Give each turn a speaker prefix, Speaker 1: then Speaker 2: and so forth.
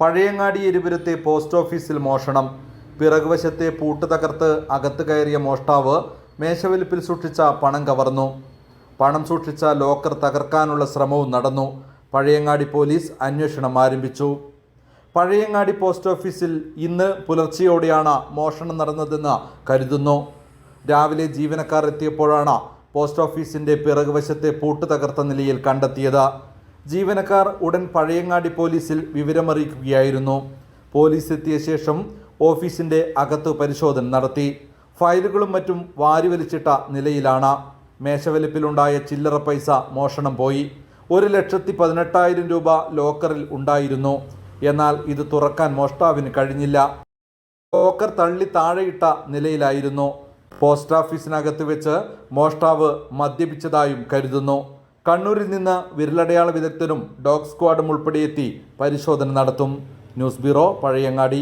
Speaker 1: Pazhayangadi എരിപുരത്തെ post ഓഫീസിൽ മോഷണം. പിറകുവശത്തെ പൂട്ട് തകർത്ത് അകത്ത് കയറിയ മോഷ്ടാവ് മേശവലിപ്പിൽ സൂക്ഷിച്ച പണം കവർന്നു. പണം സൂക്ഷിച്ച ലോക്കർ തകർക്കാനുള്ള ശ്രമവും നടന്നു. പഴയങ്ങാടി പോലീസ് അന്വേഷണം ആരംഭിച്ചു. പഴയങ്ങാടി പോസ്റ്റ് ഓഫീസിൽ ഇന്ന് പുലർച്ചെയോടെയാണ് മോഷണം നടന്നതെന്ന് കരുതുന്നു. രാവിലെ ജീവനക്കാർ എത്തിയപ്പോഴാണ് പോസ്റ്റ് ഓഫീസിന്റെ പിറകുവശത്തെ പൂട്ട് തകർത്ത നിലയിൽ കണ്ടെത്തിയത്. ജീവനക്കാർ ഉടൻ പഴയങ്ങാടി പോലീസിൽ വിവരമറിയിക്കുകയായിരുന്നു. പോലീസ് എത്തിയ ശേഷം ഓഫീസിന്റെ അകത്ത് പരിശോധന നടത്തി. ഫയലുകളും മറ്റും വാരിവലിച്ചിട്ട നിലയിലാണ്. മേശവലിപ്പിലുണ്ടായ ചില്ലറ പൈസ മോഷണം പോയി. ഒരു ലക്ഷത്തി പതിനെട്ടായിരം രൂപ ലോക്കറിൽ ഉണ്ടായിരുന്നു. എന്നാൽ ഇത് തുറക്കാൻ മോഷ്ടാവിന് കഴിഞ്ഞില്ല. ലോക്കർ തള്ളി താഴെയിട്ട നിലയിലായിരുന്നു. പോസ്റ്റ് ഓഫീസിനകത്ത് വെച്ച് മോഷ്ടാവ് മദ്യപിച്ചതായും കരുതുന്നു. കണ്ണൂരിൽ നിന്ന് വിരലടയാള വിദഗ്ധരും ഡോഗ് സ്ക്വാഡും ഉൾപ്പെടെ എത്തി പരിശോധന നടത്തും. News bureau Pazhayangadi.